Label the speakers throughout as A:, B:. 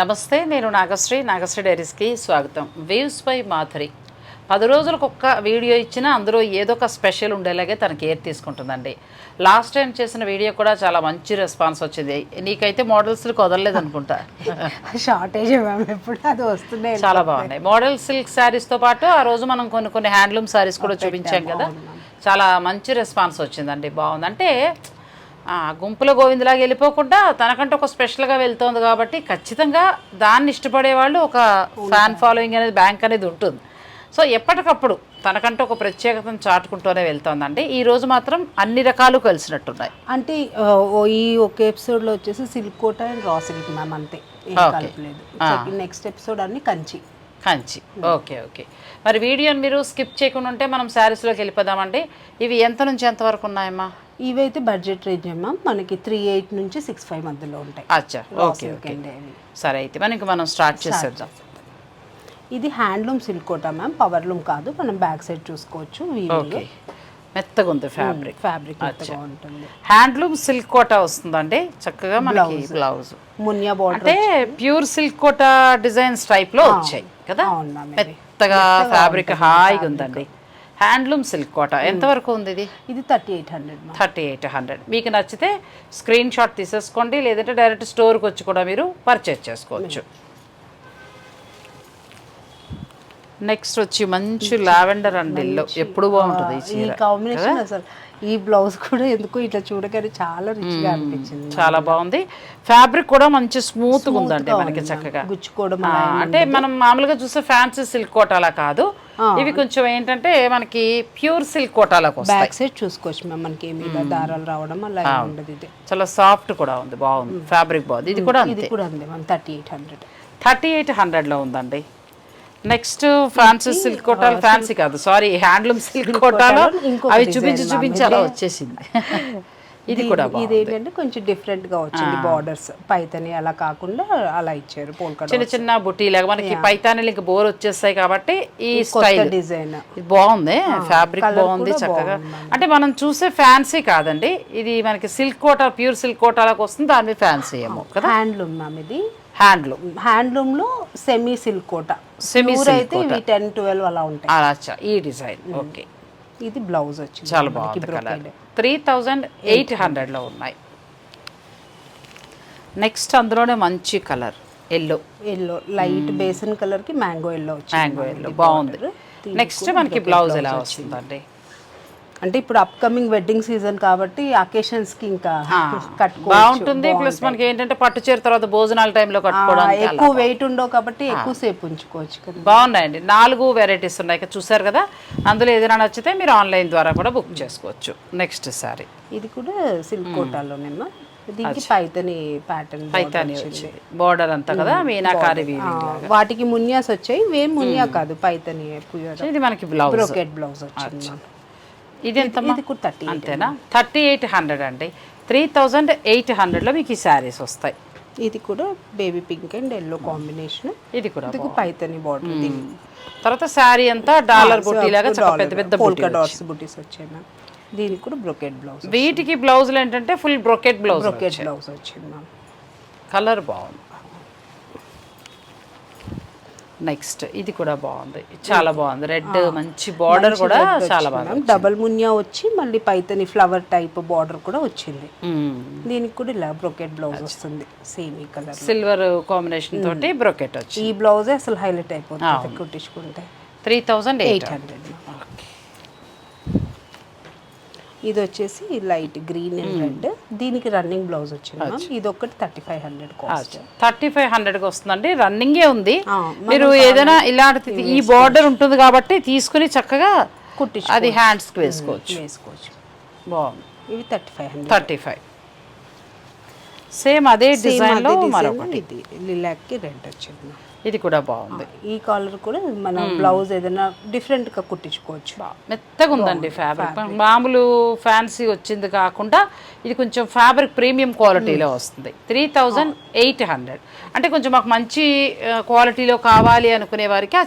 A: నమస్తే నేను నాగశ్రీ. నాగశ్రీ డైరీస్కి స్వాగతం. Waves by Madhuri. పది రోజులకు ఒక్క వీడియో ఇచ్చినా అందులో ఏదో ఒక స్పెషల్ ఉండేలాగే తన కేర్ తీసుకుంటుందండి. లాస్ట్ టైం చేసిన వీడియో కూడా చాలా మంచి రెస్పాన్స్ వచ్చింది. నీకైతే మోడల్స్కి వదలలేదు అనుకుంటా
B: షార్టేజ్ ఎప్పుడు అది వస్తున్నాయి?
A: చాలా బాగున్నాయి. మోడల్ సిల్క్ శారీస్తో పాటు ఆ రోజు మనం కొన్ని కొన్ని హ్యాండ్లూమ్ శారీస్ కూడా చూపించాం కదా. చాలా మంచి రెస్పాన్స్ వచ్చిందండి. బాగుంది. అంటే గుంపుల గోవిందలాగా వెళ్ళిపోకుండా తనకంటే ఒక స్పెషల్గా వెళ్తోంది కాబట్టి ఖచ్చితంగా దాన్ని ఇష్టపడే వాళ్ళు ఒక ఫ్యాన్ ఫాలోయింగ్ అనేది బ్యాంక్ అనేది ఉంటుంది. సో ఎప్పటికప్పుడు తనకంటే ఒక ప్రత్యేకతను చాటుకుంటూనే వెళ్తోందండి. ఈ రోజు మాత్రం అన్ని రకాలు కలిసినట్టున్నాయి.
B: అంటే ఈ ఒక ఎపిసోడ్లో వచ్చేసి silk Kota and raw silk ma'am అంతే. నెక్స్ట్ ఎపిసోడ్ అన్ని కంచి.
A: కంచి. Okay okay. మరి వీడియోని మీరు స్కిప్ చేయకుండా ఉంటే మనం శారీస్లోకి వెళ్ళిపోదామండి. ఇవి ఎంత నుంచి ఎంత వరకు ఉన్నాయమ్మా?
B: ఇవైతే బడ్జెట్ రేంజ్ మ్యామ్ మనకి త్రీ ఎయిట్ నుంచి సిక్స్ ఫైవ్ మధ్యలో ఉంటాయి.
A: అచ్చా ఓకే ఓకే. సరే అయితే మనకి మనం స్టార్ట్ చేసేద్దాం.
B: ఇది handloom silk Kota ma'am power loom కాదు మనం బ్యాక్ సైడ్ చూసుకోవచ్చు
A: ఓకే. మెత్తగా ఉంది ఫ్యాబ్రిక్
B: ఫ్యాబ్రిక్ మెత్తగా ఉంటుంది.
A: హ్యాండ్లూమ్ సిల్క్ కోట వస్తుందండి? చక్కగా మనకి బ్లౌజ్
B: మునియా బార్డర్
A: అంటే ప్యూర్ సిల్క్ కోట డిజైన్స్ టైప్లో వచ్చాయి కదా. మెత్తగా ఫ్యాబ్రిక్ హాయిగా ఉందండి. Handloom silk Kota. ఎంతవరకు ఉంది ఇది?
B: ఇది thirty eight hundred
A: thirty eight hundred. మీకు నచ్చితే స్క్రీన్ షాట్ తీసేసుకోండి లేదంటే డైరెక్ట్ స్టోర్కి వచ్చి కూడా మీరు పర్చేజ్ చేసుకోవచ్చు. నెక్స్ట్ వచ్చి మంచి లావెండర్ అండ్ ఎల్లో. ఎప్పుడు బాగుంటుంది ఈ
B: ఈ
A: చీర
B: కాంబినేషన్ అసలు. ఈ బ్లౌజ్ కూడా ఎందుకు ఇట్లా చూడగానే చాలా రిచ్గా అనిపించింది
A: చాలా బాగుంది. ఫ్యాబ్రిక్ కూడా మంచి స్మూత్ ఉందండి మనకి చక్కగా.
B: గుచ్చుకోవడం
A: అంటే మనం మామూలుగా చూసే ఫ్యాన్సీ సిల్క్ కోట అలా కాదు. ఇవి కొంచెం ఏంటంటే మనకి ప్యూర్ సిల్క్ కోటాలకు
B: బ్యాక్ సైడ్ చూసుకోవచ్చు మ్యామ్ మనకి ఏమి దారాలు రావడం అలా ఉండదు ఇది.
A: చాలా సాఫ్ట్ కూడా ఉంది బాగుంది. ఫ్యాబ్రిక్ బాగుంది. ఇది కూడా
B: ఇది కూడా ఉంది ma'am thirty eight hundred
A: thirty eight హండ్రెడ్లో ఉందండి నెక్స్ట్ ఫ్యాన్సీ సిల్క్ కోటాలు ఫ్యాన్సీ కాదు. సారీ హ్యాండ్లూమ్ సిల్క్ కోటాలో అవి చూపించి చూపించి అలా వచ్చేసింది. ఇది కూడా
B: ఇది ఏంటంటే కొంచెం డిఫరెంట్గా వచ్చింది బార్డర్స్ పైతని అలా కాకుండా అలా ఇచ్చారు పోల్కా
A: చిన్న చిన్న బుటీలాగా మనకి పైతానీలు ఇంకా బోర్ వచ్చేస్తాయి కాబట్టి ఈ స్టైల్.
B: డిజైన్.
A: ఇది బాగుంది ఫ్యాబ్రిక్ బాగుంది చక్కగా. అంటే మనం చూసే ఫ్యాన్సీ కాదండి. ఇది మనకి సిల్క్ కోట ప్యూర్ సిల్క్ కోటాలకు వస్తుంది దాని మీద ఫ్యాన్సీ ఏమో కదా?
B: హ్యాండ్లూమ్ మ్యామ్ ఇది.
A: హ్యాండ్లూమ్
B: హ్యాండ్లూమ్లో సెమీ సిల్క్ కోట.
A: Silk
B: అయితే ఇవి టెన్ ట్వెల్వ్ అలా ఉంటాయి.
A: అచ్చా ఈ డిజైన్. ఓకే.
B: ఇది బ్లౌజ్ వచ్చింది.
A: చాలా బాగుంది కలర్. త్రీ థౌజండ్ ఎయిట్ హండ్రెడ్లో ఉన్నాయి. నెక్స్ట్ అందులోనే మంచి colour yellow.
B: Yellow light besan కలర్కి మ్యాంగో ఎల్లో వచ్చింది
A: మ్యాంగో ఎల్లో బాగుంది. నెక్స్ట్ మనకి బ్లౌజ్ ఎలా వస్తుందండి?
B: అంటే ఇప్పుడు అప్కమింగ్ వెడ్డింగ్ సీజన్ కాబట్టి అకేషన్స్కి ఇంకా కట్టుకో
A: బాగుంటుంది. ప్లస్ మనకి ఏంటంటే పట్టు చీర తర్వాత భోజనాల టైంలో కట్టుకోవడానికి అలా.
B: ఎక్కువ వెయిట్ ఉండవు కాబట్టి ఎక్కువ సేపు ఉంచుకోవచ్చు
A: బాగున్నాయండి. నాలుగు వెరైటీస్ ఉన్నాయి చూసారు కదా? అందులో ఏదైనా నచ్చితే మీరు ఆన్లైన్ ద్వారా కూడా బుక్ చేసుకోవచ్చు. నెక్స్ట్ సారీ
B: ఇది కూడా సిల్క్ కోటాలోనేమో దీనికి పైతని ప్యాటర్న్
A: పైతాని వచ్చింది. బోర్డర్ అంతా కదా మీనాకారి
B: వాటికి మునియాస్ వచ్చాయి ఇవేం మునియా కాదు పైతని
A: ఇది మనకి బ్లౌజ్
B: బ్రోకెట్ బ్లౌజ్ వచ్చింది
A: ఇది ఎంత
B: ఇది థర్టీ
A: అంతేనా? థర్టీ ఎయిట్ హండ్రెడ్ అండి. త్రీ థౌజండ్ ఎయిట్ హండ్రెడ్లో మీకు ఈ శారీస్ వస్తాయి.
B: ఇది కూడా baby pink and yellow combination.
A: ఇది కూడా
B: పైతని బార్డర్
A: తర్వాత శారీ అంతా డాలర్ బుట్టి లాగా పెద్ద పెద్ద
B: పోల్కా డాట్స్ బుటీస్ వచ్చాయి. మ్యామ్ దీనికి కూడా బ్రొకెట్ బ్లౌజ్
A: వీటికి బ్లౌజులు ఏంటంటే full brocade blouse
B: brocade blouse వచ్చింది మ్యామ్
A: కలర్ బాగుంది. నెక్స్ట్ ఇది కూడా బాగుంది. చాలా బాగుంది. రెడ్ మంచి బార్డర్ కూడా చాలా బాగా
B: డబల్ మునియా వచ్చి మళ్ళీ పైతని ఫ్లవర్ టైప్ బార్డర్ కూడా వచ్చింది.
A: మ్మ్.
B: దీనికి కూడా ఇలా బ్రొకెట్ బ్లౌజ్ వస్తుంది. సేమ్ ఈ కలర్
A: సిల్వర్ కాంబినేషన్ తోటి బ్రొకెట్ వచ్చి
B: ఈ బ్లౌజే అసలు హైలైట్ అయిపోతుంది. కుట్టించుకుంటే
A: త్రీ థౌజండ్ ఎయిట్
B: హండ్రెడ్ ఇది వచ్చేసి లైట్ గ్రీన్ అండ్ రెడ్. దీనికి రన్నింగ్ బ్లౌజ్ వచ్చింది మ్యామ్. ఇది ఒకటి thirty five hundred cost.
A: Thirty five హండ్రెడ్కి వస్తుందండి. రన్నింగే ఉంది. మీరు ఏదైనా ఇలాంటి ఈ బార్డర్ ఉంటుంది కాబట్టి తీసుకుని చక్కగా
B: కుట్టించు
A: అది హ్యాండ్స్కి వేసుకోవచ్చు.
B: వేసుకోవచ్చు.
A: బాగుంది.
B: ఇవి thirty five hundred.
A: Thirty five. Same అదే డిజైన్లో మరొకటి.
B: ఇది. లిలాక్కి రెడ్ వచ్చింది.
A: ఇది కూడా బాగుంది.
B: ఈ కాలర్ కూడా మన బ్లౌజ్ ఏదైనా డిఫరెంట్గా కుట్టించుకోవచ్చు.
A: మెత్తగా ఉందండి ఫ్యాబ్రిక్ మామూలు ఫ్యాన్సీ వచ్చింది కాకుండా ఇది కొంచెం ఫ్యాబ్రిక్ ప్రీమియం క్వాలిటీలో వస్తుంది. త్రీ థౌజండ్ ఎయిట్ హండ్రెడ్ అంటే కొంచెం మాకు మంచి క్వాలిటీలో కావాలి అనుకునే వారికి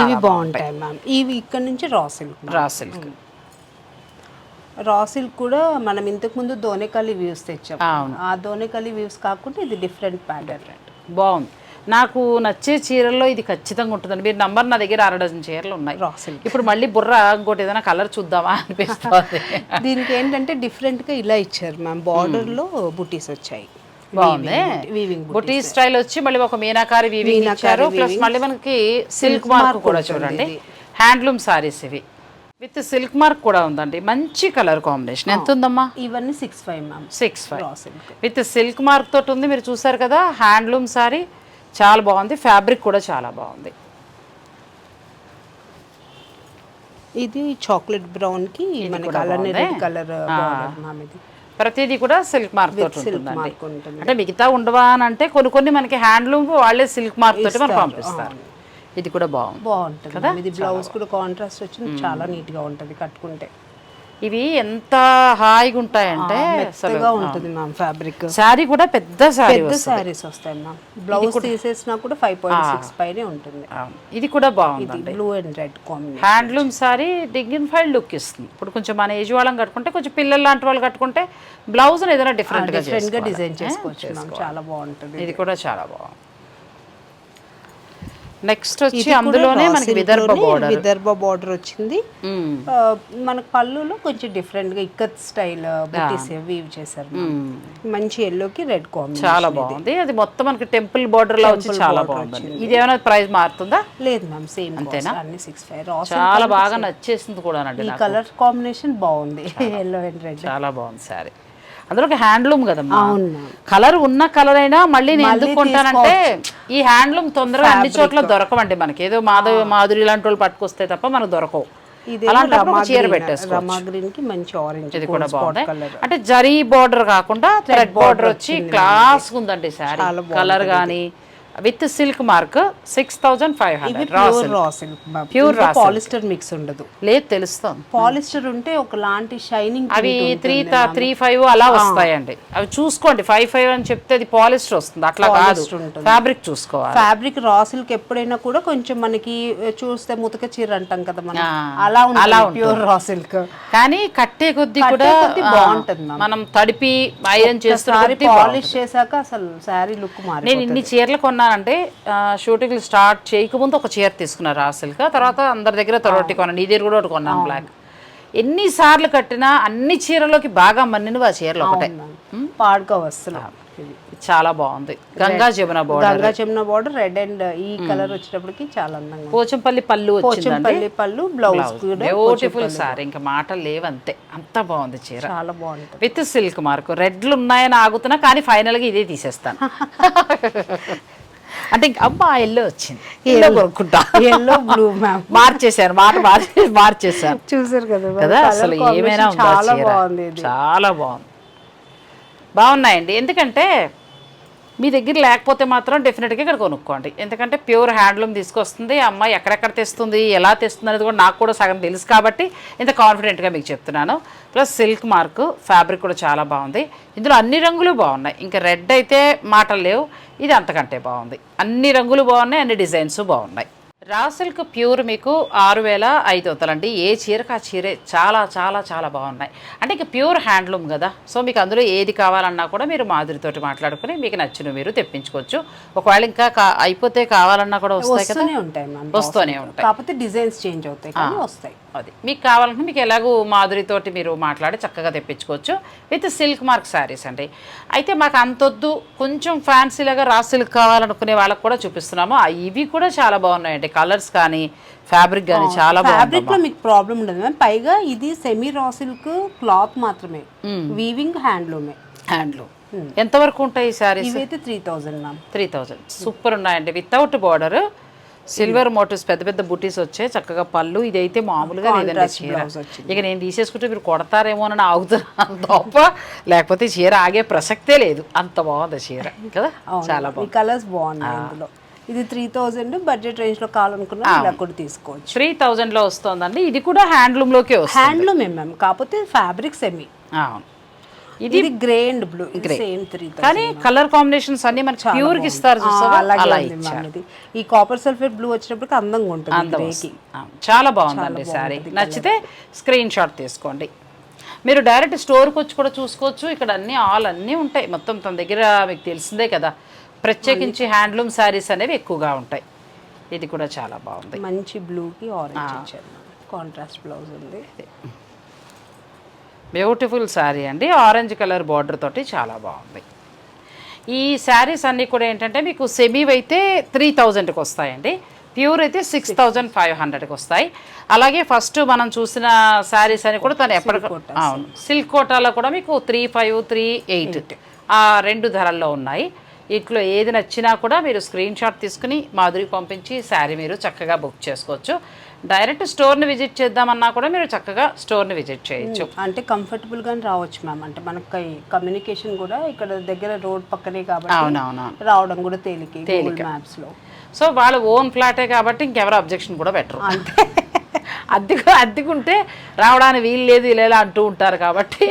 B: ఇవి బాగుంటాయి. మ్యామ్ ఇవి ఇక్కడ నుంచి raw silk
A: raw silk
B: raw silk కూడా మనం ఇంతకు ముందు దోనెకల్లి వ్యూస్ తెచ్చాం. ఆ దోనెకల్లి వ్యూస్ కాకుండా ఇది డిఫరెంట్ ప్యాటర్న్
A: బాగుంది. నాకు నచ్చే చీరల్లో ఇది ఖచ్చితంగా ఉంటుందండి. మీరు నంబర్ నా దగ్గర అర డజన్ చీరలు ఉన్నాయి. ఇప్పుడు మళ్ళీ బుర్ర ఇంకోటి ఏదైనా కలర్ చూద్దామా అనిపిస్తుంది.
B: దీనికి ఏంటంటే డిఫరెంట్గా ఇలా ఇచ్చారు మ్యామ్. బార్డర్లో బుటీస్ వచ్చాయి.
A: బుటీ స్టైల్ వచ్చి మళ్ళీ ఒక మీనాకారి వీవింగ్ ఇచ్చారు. ప్లస్ మళ్ళీ మనకి సిల్క్ మార్క్ కూడా చూడండి. హ్యాండ్లూమ్ సారీస్ ఇవి. విత్ సిల్క్ మార్క్ కూడా ఉందండి. మంచి కలర్ కాంబినేషన్. ఎంత ఉందమ్మా?
B: ఇవన్నీ six five ma'am.
A: Six five with silk mark తోటి ఉంది. మీరు చూసారు కదా హ్యాండ్లూమ్ సారీ. చాలా బాగుంది. ఫ్యాబ్రిక్ కూడా చాలా బాగుంది.
B: ఇది చాక్లెట్ బ్రౌన్కి మనకి అలానే రెడ్ కలర్ ఇది.
A: ప్రతిదీ కూడా సిల్క్ మార్క్ ఉంటుందండి. అంటే మిగతా ఉండవా అని అంటే కొన్ని కొన్ని మనకి హ్యాండ్లూమ్ వాళ్ళే సిల్క్ మార్క్ తోటి మనకు పంపిస్తారు. ఇది కూడా బాగుంది.
B: బాగుంటుంది ma'am. ఇది బ్లౌజ్ కూడా కాంట్రాస్ట్ వచ్చింది. చాలా నీట్గా ఉంటది కట్టుకుంటే.
A: ఇవి ఎంత హాయిగా ఉంటాయంటే
B: మెత్తగా ఉంటుంది మ్యామ్ ఫ్యాబ్రిక్
A: శారీ కూడా పెద్ద శారీ
B: పెద్ద శారీస్ వస్తాయి మ్యామ్ బ్లౌజ్ తీసేసినా కూడా ఫైవ్ పాయింట్ సిక్స్ పైనే ఉంటుంది.
A: ఇది కూడా బాగుంది
B: blue and red combination
A: handloom saree dignified look ఇస్తుంది. ఇప్పుడు కొంచెం మన ఏజ్ వాళ్ళని కట్టుకుంటే కొంచెం పిల్లలు లాంటి వాళ్ళు కట్టుకుంటే బ్లౌజ్ ఏదైనా
B: డిఫరెంట్గా
A: డిఫరెంట్గా.
B: డిజైన్ చేసుకోవచ్చు చాలా బాగుంటుంది
A: ఇది. కూడా చాలా బాగుంది. నెక్స్ట్ వచ్చి అందులోనే మనకి విదర్భ బోర్డర్
B: విదర్భ బార్డర్ వచ్చింది. మనకు పళ్ళులో కొంచెం డిఫరెంట్గా ఇక్కత్ స్టైల్ బుటీస్ వీవ్ చేశారు. మంచి ఎల్లోకి రెడ్ కాంబినేషన్
A: చాలా బాగుంది. అది మొత్తం మనకి టెంపుల్ బోర్డర్లో వచ్చి చాలా బాగుంది ఇది ఏమైనా ప్రైస్ మారుతుందా?
B: లేదు మ్యామ్ సేమ్ అన్ని సిక్స్ ఫైవ్
A: చాలా బాగా నచ్చేసింది కూడా
B: ఈ కలర్ కాంబినేషన్ బాగుంది. ఎల్లో అండ్ రెడ్
A: చాలా బాగుంది సారీ. అందులో ఒక హ్యాండ్లూమ్ కదమ్మా. కలర్ ఉన్న కలర్ అయినా మళ్ళీ నేను ఎందుకు కొంటానంటే ఈ హ్యాండ్లూమ్ తొందరగా అన్ని చోట్ల దొరకవండి మనకి. ఏదో మాధవి మాధురి ఇలాంటి వాళ్ళు పట్టుకొస్తే తప్ప మనకు దొరకవు. చీర
B: మంచి ఆరెంజ్
A: ఇది కూడా బాగుంది. అంటే జరీ బోర్డర్ కాకుండా థ్రెడ్ బోర్డర్ వచ్చి క్లాస్ ఉందండి శారీ కలర్ కానీ with silk mark six thousand five hundred
B: pure raw silk pure polyester mix ఉండదు.
A: లేదు తెలుస్తుంది.
B: పాలిస్టర్ ఉంటే ఒకలాంటి షైనింగ్
A: అవి త్రీ త్రీ ఫైవ్ అలా వస్తాయండి. అవి చూసుకోండి ఫైవ్ ఫైవ్ అని చెప్తే అది పాలిస్టర్ వస్తుంది. అట్లా కాదు. ఫ్యాబ్రిక్ చూసుకోవాలి.
B: ఫ్యాబ్రిక్ రా సిల్క్ ఎప్పుడైనా కూడా కొంచెం మనకి చూస్తే ముతక చీర అంటాం కదా మనం. అలా ఉంటుంది ప్యూర్ రా సిల్క్
A: కానీ కట్టే కొద్దీ కూడా
B: బాగుంటుంది.
A: మనం తడిపి ఐరన్ చేస్తున్న
B: సారీ
A: కొద్దీ
B: పాలిష్ చేశాక అసలు శారీ లుక్ మారి
A: నేను ఇన్ని చీరలు కొన్నానంటే షూటింగ్ స్టార్ట్ చేయకముందు ఒక చీర తీసుకున్నారు ఆ సిల్క్ తర్వాత అందరి దగ్గర తొరటి కొన్నాను నీ దగ్గర కూడా ఒకటి కొన్నాను బ్లాక్. ఎన్నిసార్లు కట్టినా అన్ని చీరలోకి బాగా మన్నినవి ఆ చీరలు ఒకటే.
B: వస్తున్నా
A: ఇది చాలా బాగుంది. గంగా జమున బోర్డర్
B: గంగా చెమ్న బార్డర్ రెడ్ అండ్ ఈ కలర్ వచ్చేటప్పటికి చాలా అందంగా.
A: పోచంపల్లి పళ్ళు
B: పోచంపల్లి పళ్ళు బ్లౌజ్
A: బ్యూటిఫుల్ సారీ. ఇంకా మాటలు లేవంతే. అంత బాగుంది చీర.
B: చాలా బాగుంటుంది.
A: With silk mark. రెడ్లు ఉన్నాయని ఆగుతున్నా కానీ ఫైనల్గా ఇదే తీసేస్తాను. అంటే ఇంకా అబ్బా ఎల్లో వచ్చింది. ఎల్లో కొనుక్కుంటా.
B: ఎల్లో బ్లూ మ్యామ్
A: మార్చేశాను మాట మార్చే మార్చేశాను
B: చూసారు కదా?
A: కదా అసలు ఏమైనా
B: చాలా? బాగుంది
A: చాలా బాగుంది. బాగున్నాయండి. ఎందుకంటే మీ దగ్గర లేకపోతే మాత్రం డెఫినెట్గా ఇక్కడ కొనుక్కోండి. ఎందుకంటే ప్యూర్ హ్యాండ్లూమ్ తీసుకొస్తుంది అమ్మాయి ఎక్కడెక్కడ తెస్తుంది ఎలా తెస్తుంది అనేది కూడా నాకు కూడా సగం తెలుసు కాబట్టి ఇంత కాన్ఫిడెంట్గా మీకు చెప్తున్నాను. ప్లస్ సిల్క్ మార్క్ ఫ్యాబ్రిక్ కూడా చాలా బాగుంది. ఇందులో అన్ని రంగులు బాగున్నాయి. ఇంకా రెడ్ అయితే మాటలు లేవు. ఇది అంతకంటే బాగుంది. అన్ని రంగులు బాగున్నాయి అన్ని డిజైన్స్ బాగున్నాయి. రా సిల్క్ ప్యూర్ మీకు ఆరు వేల ఐదు వందలండి. ఏ చీరకు ఆ చీరే చాలా చాలా చాలా బాగున్నాయి. అంటే ఇక ప్యూర్ హ్యాండ్లూమ్ కదా. సో మీకు అందులో ఏది కావాలన్నా కూడా మీరు మాధురితోటి మాట్లాడుకుని మీకు నచ్చిన మీరు తెప్పించుకోవచ్చు. ఒకవేళ ఇంకా అయిపోతే కావాలన్నా కూడా వస్తాయి కదా.
B: వస్తూనే ఉంటాయి
A: వస్తూనే ఉంటాయి.
B: కాకపోతే డిజైన్స్ చేంజ్ అవుతాయి వస్తాయి.
A: అది. మీకు కావాలంటే మీకు ఎలాగో మాధురితోటి మీరు మాట్లాడి చక్కగా తెప్పించుకోవచ్చు. విత్ సిల్క్ మార్క్ శారీస్ అండి. అయితే మాకు అంతొద్దు. కొంచెం ఫ్యాన్సీలాగా రా సిల్క్ కావాలనుకునే వాళ్ళకి కూడా చూపిస్తున్నాము. ఇవి కూడా చాలా బాగున్నాయండి. కలర్స్ కానీ ఫ్యాబ్రిక్ కానీ చాలా
B: ఫ్యాబ్రిక్లో మీకు ప్రాబ్లం ఉండదు మ్యామ్ పైగా ఇది సెమీ రా సిల్క్ క్లాత్ మాత్రమే. వీవింగ్ హ్యాండ్లూమే
A: హ్యాండ్లూమ్ ఎంతవరకు ఉంటాయి ఈ శారీస్?
B: ఇవైతే three thousand ma'am
A: three thousand super ఉన్నాయండి. వితౌట్ బార్డర్ సిల్వర్ మోటివ్స్ పెద్ద పెద్ద బుటీస్ వచ్చాయి చక్కగా పళ్ళు ఇదైతే మామూలుగా లేదండి చీర. ఇక నేను తీసేసుకుంటే మీరు కొడతారేమోనని ఆగుతున్నాను తప్ప లేకపోతే చీర ఆగే ప్రసక్తే లేదు. అంత బాగుంది చీర కదా? చాలా
B: ఈ కలర్స్ బాగున్నాయి ఇది త్రీ థౌజండ్ బడ్జెట్ రేంజ్లో కావాలనుకున్నా ఇలా కూడా తీసుకోవచ్చు.
A: త్రీ థౌజండ్లో వస్తుందండి. ఇది కూడా హ్యాండ్లూమ్లోకే వస్తుంది.
B: హ్యాండ్లూమ్ మ్యామ్ కాకపోతే ఫ్యాబ్రిక్ సెమీ
A: అవును.
B: ఇది grey and blue same three
A: కానీ కలర్ కాంబినేషన్స్ అన్ని మనకి ప్యూర్కి ఇస్తారు చూసావా?
B: అలాగే
A: అలా ఇచ్చారు.
B: ఈ కాపర్ సల్ఫేట్ బ్లూ వచ్చేటప్పటికి అందంగా ఉంటుంది.
A: చాలా బాగుందండి శారీ నచ్చితే స్క్రీన్ షాట్ తీసుకోండి. మీరు డైరెక్ట్ స్టోర్కి వచ్చి కూడా చూసుకోవచ్చు. ఇక్కడ అన్ని ఆల్ అన్నీ ఉంటాయి. మొత్తం తన దగ్గర మీకు తెలిసిందే కదా. ప్రత్యేకించి హ్యాండ్లూమ్ శారీస్ అనేవి ఎక్కువగా ఉంటాయి. ఇది కూడా చాలా బాగుంది.
B: మంచి బ్లూకి ఆరెంజ్ కాంట్రాస్ట్ బ్లౌజ్ ఉంది.
A: బ్యూటిఫుల్ శారీ అండి. ఆరెంజ్ కలర్ బార్డర్ తోటి చాలా బాగుంది. ఈ శారీస్ అన్నీ కూడా ఏంటంటే మీకు సెమీ అయితే త్రీ థౌజండ్కి వస్తాయండి. ప్యూర్ అయితే సిక్స్ థౌజండ్ ఫైవ్ హండ్రెడ్కి వస్తాయి. అలాగే ఫస్ట్ మనం చూసిన శారీస్ అని కూడా తను ఎప్పటికో అవును. సిల్క్ కోటాలో కూడా మీకు త్రీ ఫైవ్ త్రీ ఎయిట్ ఆ రెండు ధరల్లో ఉన్నాయి. ఇట్లో ఏది నచ్చినా కూడా మీరు స్క్రీన్ షాట్ తీసుకుని మాధురి పంపించి శారీ మీరు చక్కగా బుక్ చేసుకోవచ్చు. డైరెక్ట్ స్టోర్ని విజిట్ చేద్దామన్నా కూడా మీరు చక్కగా స్టోర్ని విజిట్ చేయొచ్చు.
B: అంటే కంఫర్టబుల్ గానే రావచ్చు మ్యామ్ అంటే మనకి కమ్యూనికేషన్ కూడా ఇక్కడ దగ్గర రోడ్ పక్కనే కాబట్టి రావడం కూడా తేలిక గూగుల్ మ్యాప్స్లో.
A: సో వాళ్ళ ఓన్ ఫ్లాటే కాబట్టి ఇంకెవరు అబ్జెక్షన్ కూడా పెట్టరు.
B: అంతే.
A: అద్దెకు అద్దెకుంటే రావడానికి వీలు లేదు ఇలా అంటూ ఉంటారు కాబట్టి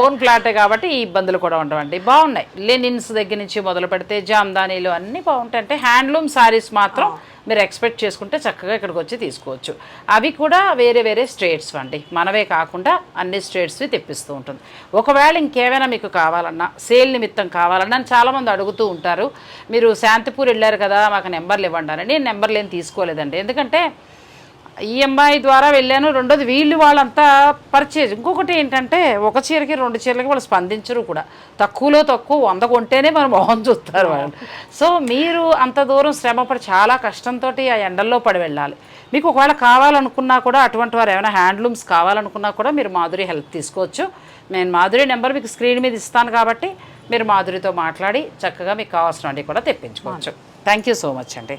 A: ఓన్ ఫ్లాటే కాబట్టి ఈ ఇబ్బందులు కూడా ఉండవండి. బాగున్నాయి. లెనిన్స్ దగ్గర నుంచి మొదలు పెడితే జామ్దానీలు అన్నీ బాగుంటాయి. అంటే హ్యాండ్లూమ్ శారీస్ మాత్రం మీరు ఎక్స్పెక్ట్ చేసుకుంటే చక్కగా ఇక్కడికి వచ్చి తీసుకోవచ్చు. అవి కూడా వేరే వేరే స్టేట్స్ అండి. మనవే కాకుండా అన్ని స్టేట్స్వి తెప్పిస్తూ ఉంటుంది. ఒకవేళ ఇంకేమైనా మీకు కావాలన్నా సేల్ నిమిత్తం కావాలన్నా అని చాలామంది అడుగుతూ ఉంటారు. మీరు శాంతిపూర్ వెళ్ళారు కదా మాకు నెంబర్లు ఇవ్వండి అని. నేను నెంబర్లు ఏం తీసుకోలేదండి. ఎందుకంటే ఈఎంఐ ద్వారా వెళ్ళాను. రెండోది వీళ్ళు వాళ్ళంతా పర్చేజ్ ఇంకొకటి ఏంటంటే ఒక చీరకి రెండు చీరలకి వాళ్ళు స్పందించరు కూడా. తక్కువలో తక్కువ వంద కొంటేనే మన మొహం చూస్తారు వాళ్ళు సో మీరు అంత దూరం శ్రమపడి చాలా కష్టంతో ఆ ఎండల్లో పడి వెళ్ళాలి. మీకు ఒకవేళ కావాలనుకున్నా కూడా అటువంటి వారు ఏమైనా హ్యాండ్లూమ్స్ కావాలనుకున్నా కూడా మీరు మాధురి హెల్ప్ తీసుకోవచ్చు. నేను మాధురి నెంబర్ మీకు స్క్రీన్ మీద ఇస్తాను కాబట్టి మీరు మాధురితో మాట్లాడి చక్కగా మీకు కావాల్సినవి కూడా తెప్పించుకోవచ్చు. థ్యాంక్ యూ సో మచ్ అండి.